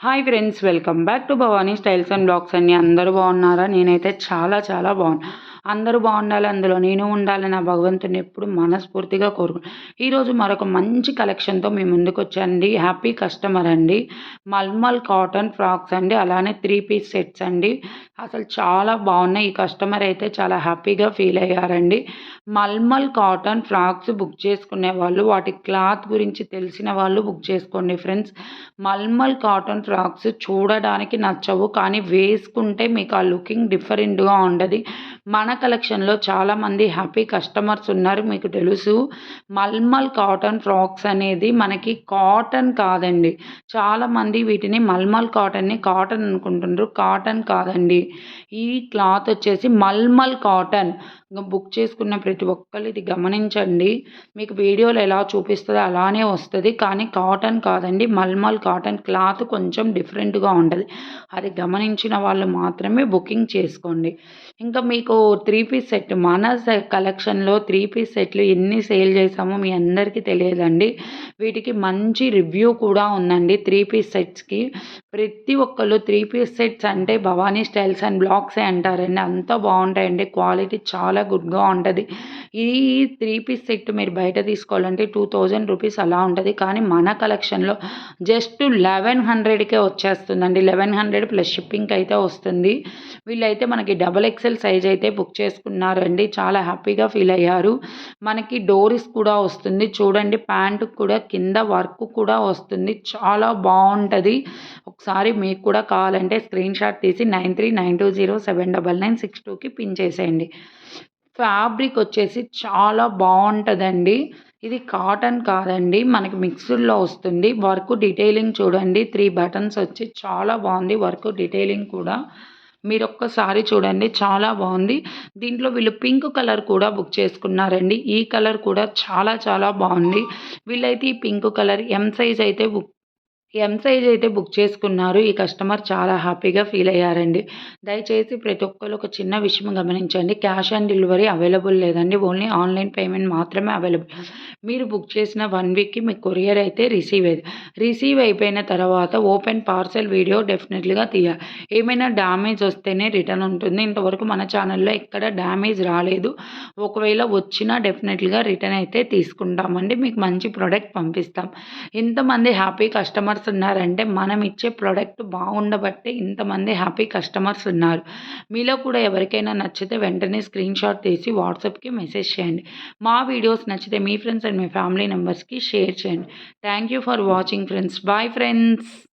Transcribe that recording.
Hi friends welcome back to Bhavani styles and blogs అన్ని అందరూ బాగున్నారా? నేనైతే చాలా చాలా బాగున్నా. అందరూ బాగుండాలి అందులో. నేను ఉండాలి నా భగవంతుని ఎప్పుడు మనస్ఫూర్తిగా కోరుకు. ఈరోజు మరొక మంచి కలెక్షన్తో మీ ముందుకు వచ్చండి హ్యాపీ కస్టమర్ అండి. మల్మల్ కాటన్ ఫ్రాక్స్ అండి. అలానే త్రీ పీస్ సెట్స్ అండి. అసలు చాలా బాగున్నాయి. ఈ కస్టమర్ అయితే చాలా హ్యాపీగా ఫీల్ అయ్యారండి. మల్మల్ కాటన్ ఫ్రాక్స్ బుక్ చేసుకునే వాళ్ళు వాటి క్లాత్ గురించి తెలిసిన వాళ్ళు బుక్ చేసుకోండి ఫ్రెండ్స్. మల్మల్ కాటన్ ఫ్రాక్స్ చూడడానికి నచ్చవు కానీ వేసుకుంటే మీకు ఆ లుకింగ్ డిఫరెంట్గా ఉండదు. మన కలెక్షన్లో చాలామంది హ్యాపీ కస్టమర్స్ ఉన్నారు మీకు తెలుసు. మల్మల్ కాటన్ ఫ్రాక్స్ అనేది మనకి కాటన్ కాదండి. చాలామంది వీటిని మల్మల్ కాటన్ని కాటన్ అనుకుంటున్నారు కాటన్ కాదండి. ఈ క్లాత్ వచ్చేసి మల్మల్ కాటన్. బుక్ చేసుకున్న ప్రతి ఒక్కరు ఇది గమనించండి. మీకు వీడియోలో ఎలా చూపిస్తుందో అలానే వస్తుంది. కానీ కాటన్ కాదండి. మల్మల్ కాటన్ క్లాత్ కొంచెం డిఫరెంట్గా ఉంటుంది. అది గమనించిన వాళ్ళు మాత్రమే బుకింగ్ చేసుకోండి. ఇంకా మీకు త్రీ పీస్ సెట్ మన కలెక్షన్లో త్రీ పీస్ సెట్లు ఎన్ని సేల్ చేసామో మీ అందరికీ తెలియదండి. వీటికి మంచి రివ్యూ కూడా ఉందండి త్రీ పీస్ సెట్స్కి. ప్రతి ఒక్కళ్ళు త్రీ పీస్ సెట్స్ అంటే భవానీ స్టైల్స్ అండ్ బ్లాక్స్ అంటారండి. అంత బాగుంటాయండి. క్వాలిటీ చాలా చాలా గుడ్గా ఉంటుంది. ఈ త్రీ పీస్ సెట్ మీరు బయట తీసుకోవాలంటే టూ థౌజండ్ రూపీస్ అలా ఉంటుంది. కానీ మన కలెక్షన్లో జస్ట్ లెవెన్ హండ్రెడ్కే వచ్చేస్తుందండి. లెవెన్ హండ్రెడ్ ప్లస్ షిప్పింగ్కి అయితే వస్తుంది. వీళ్ళైతే మనకి డబల్ ఎక్సెల్ సైజ్ అయితే బుక్ చేసుకున్నారండి. చాలా హ్యాపీగా ఫీల్ అయ్యారు. మనకి డోరీస్ కూడా వస్తుంది. చూడండి ప్యాంటు కూడా కింద వర్క్ కూడా వస్తుంది. చాలా బాగుంటుంది. ఒకసారి మీకు కూడా కావాలంటే స్క్రీన్ షాట్ తీసి nine three nine two zero seven double nine six టూకి పిన్ చేసేయండి. ఫ్యాబ్రిక్ వచ్చేసి చాలా బాగుంటుందండి. ఇది కాటన్ కాదండి. మనకి మిక్స్డ్లో వస్తుంది. వర్క్ డీటెయిలింగ్ చూడండి. త్రీ బటన్స్ వచ్చి చాలా బాగుంది. వర్క్ డీటెయిలింగ్ కూడా మీరు ఒక్కసారి చూడండి. చాలా బాగుంది. దీంట్లో వీళ్ళు పింక్ కలర్ కూడా బుక్ చేసుకున్నారండి. ఈ కలర్ కూడా చాలా చాలా బాగుంది. వీళ్ళైతే ఈ పింక్ కలర్ ఎం సైజ్ అయితే బుక్ ఎం సైజ్ అయితే బుక్ చేసుకున్నారు. ఈ కస్టమర్ చాలా హ్యాపీగా ఫీల్ అయ్యారండి. దయచేసి ప్రతి ఒక్కరు ఒక చిన్న విషయం గమనించండి. క్యాష్ ఆన్ డెలివరీ అవైలబుల్ లేదండి. ఓన్లీ ఆన్లైన్ పేమెంట్ మాత్రమే అవైలబుల్ మీరు బుక్ చేసిన వన్ వీక్కి మీ కొరియర్ అయితే రిసీవ్ అయ్యేది. రిసీవ్ అయిపోయిన తర్వాత ఓపెన్ పార్సెల్ వీడియో డెఫినెట్లీగా తీయాలి ఏమైనా డ్యామేజ్ వస్తేనే రిటర్న్ ఉంటుంది. ఇంతవరకు మన ఛానల్లో ఎక్కడ డ్యామేజ్ రాలేదు. ఒకవేళ వచ్చినా డెఫినెట్లీగా రిటర్న్ అయితే తీసుకుంటామండి. మీకు మంచి ప్రోడక్ట్ పంపిస్తాం. ఎంతమంది హ్యాపీ కస్టమర్స్ కస్టమర్స్ ఉన్నారంటే మనం ఇచ్చే ప్రోడక్ట్ బాగుండబట్టే ఇంతమంది హ్యాపీ కస్టమర్స్ ఉన్నారు. మీలో కూడా ఎవరికైనా నచ్చితే వెంటనే స్క్రీన్ షాట్ తీసి వాట్సాప్కి మెసేజ్ చేయండి. మా వీడియోస్ నచ్చితే మీ ఫ్రెండ్స్ అండ్ మీ ఫ్యామిలీ మెంబర్స్కి షేర్ చేయండి. Thank you for watching friends bye friends